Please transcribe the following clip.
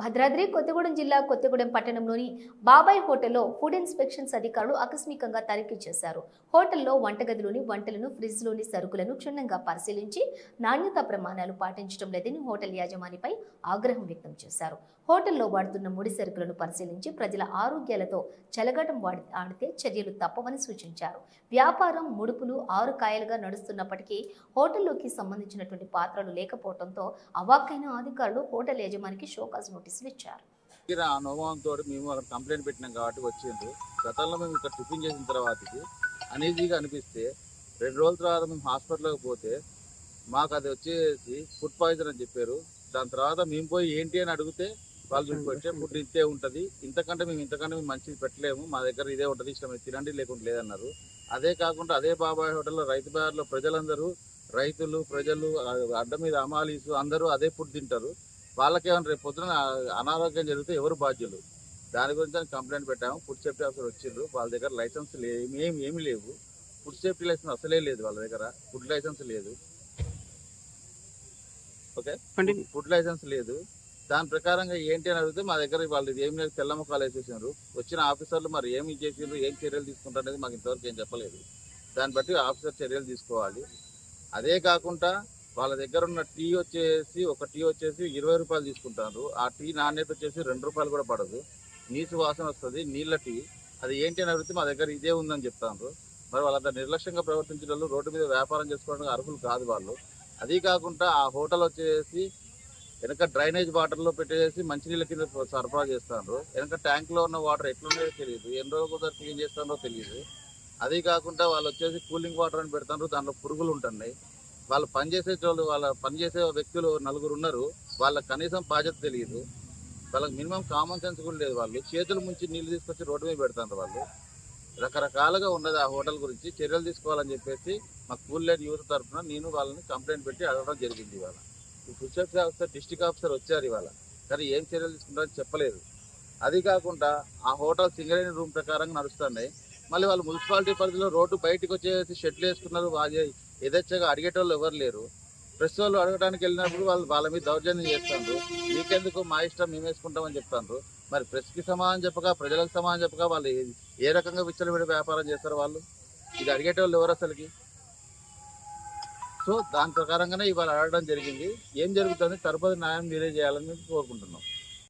భద్రాద్రి కొత్తగూడెం జిల్లా కొత్తగూడెం పట్టణంలోని బాబాయ్ హోటల్లో ఫుడ్ ఇన్స్పెక్షన్స్ అధికారులు ఆకస్మికంగా తనిఖీ చేశారు. హోటల్లో వంటగదిలోని వంటలను ఫ్రిడ్జ్లోని సరుకులను క్షుణ్ణంగా పరిశీలించి నాణ్యతా ప్రమాణాలు పాటించడం లేదని హోటల్ యాజమానిపై ఆగ్రహం వ్యక్తం చేశారు. హోటల్లో వాడుతున్న ముడి సరుకులను పరిశీలించి ప్రజల ఆరోగ్యాలతో చెలగటం వాడి ఆడితే చర్యలు తప్పవని సూచించారు. వ్యాపారం ముడుపులు ఆరు కాయలుగా నడుస్తున్నప్పటికీ హోటల్లోకి సంబంధించినటువంటి పాత్రలు లేకపోవడంతో అవాక్కైన అధికారులు హోటల్ యజమానికి షోకాజ్ నోటీసులు ఇచ్చారు. ఆ అనుభవంతో మేము వాళ్ళకి కంప్లైంట్ పెట్టినాం కాబట్టి వచ్చిండ్రు. గతంలో మేము ఇక్కడ టిఫిన్ చేసిన తర్వాతకి అనీజీగా అనిపిస్తే రెండు రోజుల తర్వాత మేము హాస్పిటల్కి పోతే మాకు అది వచ్చేసి ఫుడ్ పాయిజన్ అని చెప్పారు. దాని తర్వాత మేము పోయి ఏంటి అని అడిగితే వాళ్ళు పెట్టే ఫుడ్ ఇంతే ఉంటుంది. ఇంతకంటే మేము ఇంతకంటే మేము మంచిది పెట్టలేము. మా దగ్గర ఇదే ఉంటుంది ఇష్టం తినండి లేకుంటే లేదన్నారు. అదే కాకుండా అదే బాబాయ్ హోటల్లో రైతు బజార్లో ప్రజలందరూ రైతులు ప్రజలు అడ్డ మీద అమాలీసు అందరూ అదే ఫుడ్ తింటారు. వాళ్ళకేమైనా రేపు పొద్దున అనారోగ్యం జరిగితే ఎవరు బాధ్యులు? దాని గురించి కంప్లైంట్ పెట్టాము. ఫుడ్ సేఫ్టీ ఆఫీసర్ వచ్చిండ్రు. వాళ్ళ దగ్గర లైసెన్స్ ఏమి ఏమి లేవు. ఫుడ్ సేఫ్టీ లైసెన్స్ అసలే లేదు వాళ్ళ దగ్గర. ఫుడ్ లైసెన్స్ లేదు. ఓకే ఫుడ్ లైసెన్స్ లేదు. దాని ప్రకారంగా ఏంటి అని అడిగితే మా దగ్గర వాళ్ళు ఏం లేదు. తెల్ల ముఖాలు వేసేసారు వచ్చిన ఆఫీసర్లు మరి ఏమి చేసిండ్రు? ఏం చర్యలు తీసుకుంటారు అనేది మాకు ఇంతవరకు ఏం చెప్పలేదు. దాన్ని బట్టి ఆఫీసర్ చర్యలు తీసుకోవాలి. అదే కాకుండా వాళ్ళ దగ్గర ఉన్న టీ వచ్చేసి ఒక టీ వచ్చేసి ఇరవై రూపాయలు తీసుకుంటారు. ఆ టీ నాణ్యత వచ్చేసి రెండు రూపాయలు కూడా పడదు. నీసు వాసన వస్తుంది నీళ్ళ టీ. అది ఏంటి అని అడిగితే మా దగ్గర ఇదే ఉందని చెప్తాను మరి వాళ్ళంతా నిర్లక్ష్యంగా ప్రవర్తించిన వాళ్ళు రోడ్డు మీద వ్యాపారం చేసుకోవడానికి అర్హులు కాదు వాళ్ళు. అది కాకుండా ఆ హోటల్ వచ్చేసి వెనక డ్రైనేజ్ వాటర్లో పెట్టేసి మంచినీళ్ళ కింద సరఫరా చేస్తారు వెనక ట్యాంక్లో ఉన్న వాటర్ ఎట్లున్నాయో తెలియదు. ఎన్ని రోజులు కూడా క్లీన్ చేస్తారో తెలియదు. అది కాకుండా వాళ్ళు వచ్చేసి కూలింగ్ వాటర్ అని పెడతారు దాంట్లో పురుగులు ఉంటున్నాయి. వాళ్ళు పనిచేసే వాళ్ళు వాళ్ళ పనిచేసే వ్యక్తులు నలుగురు ఉన్నారు. వాళ్ళకి కనీసం బాధ్యత తెలియదు. వాళ్ళకి మినిమం కామన్ సెన్స్ కూడా లేదు వాళ్ళు. చేతుల ముంచి నీళ్ళు తీసుకొచ్చి రోడ్డు మీద పెడతారు వాళ్ళు. రకరకాలుగా ఉన్నది ఆ హోటల్ గురించి చర్యలు తీసుకోవాలని చెప్పేసి మా స్కూల్ లేని యూత్ తరఫున నేను వాళ్ళని కంప్లైంట్ పెట్టి అడగడం జరిగింది ఇవాళ. ఈ food safety officer district officer వచ్చారు ఇవాళ. కానీ ఏం చర్యలు తీసుకుంటారని చెప్పలేదు. అది కాకుండా ఆ హోటల్ సింగరేణి రూమ్ ప్రకారంగా నడుస్తున్నాయి. మళ్ళీ వాళ్ళు మున్సిపాలిటీ పరిధిలో రోడ్డు బయటకు వచ్చేసి షెడ్లు వేసుకున్నారు. యథేచ్ఛగా అడిగేటోళ్ళు ఎవరు లేరు. ప్రెస్ వాళ్ళు అడగడానికి వెళ్ళినప్పుడు వాళ్ళు వాళ్ళ మీద దౌర్జన్యం చేస్తారు మీకెందుకు మా ఇష్టం మేము వేసుకుంటామని చెప్తాను మరి ప్రెస్కి సమానం చెప్పగా ప్రజలకు సమానం చెప్పగా వాళ్ళు ఏ- ఏ రకంగా విచ్చలవిడి వ్యాపారం చేస్తారు వాళ్ళు? ఇది అడిగేటోళ్ళు ఎవరు అసలుకి? సో దాని ప్రకారంగానే ఇవాళ అడగడం జరిగింది. ఏం జరుగుతుంది? తరుపతి న్యాయం మీరే చేయాలని కోరుకుంటున్నాం.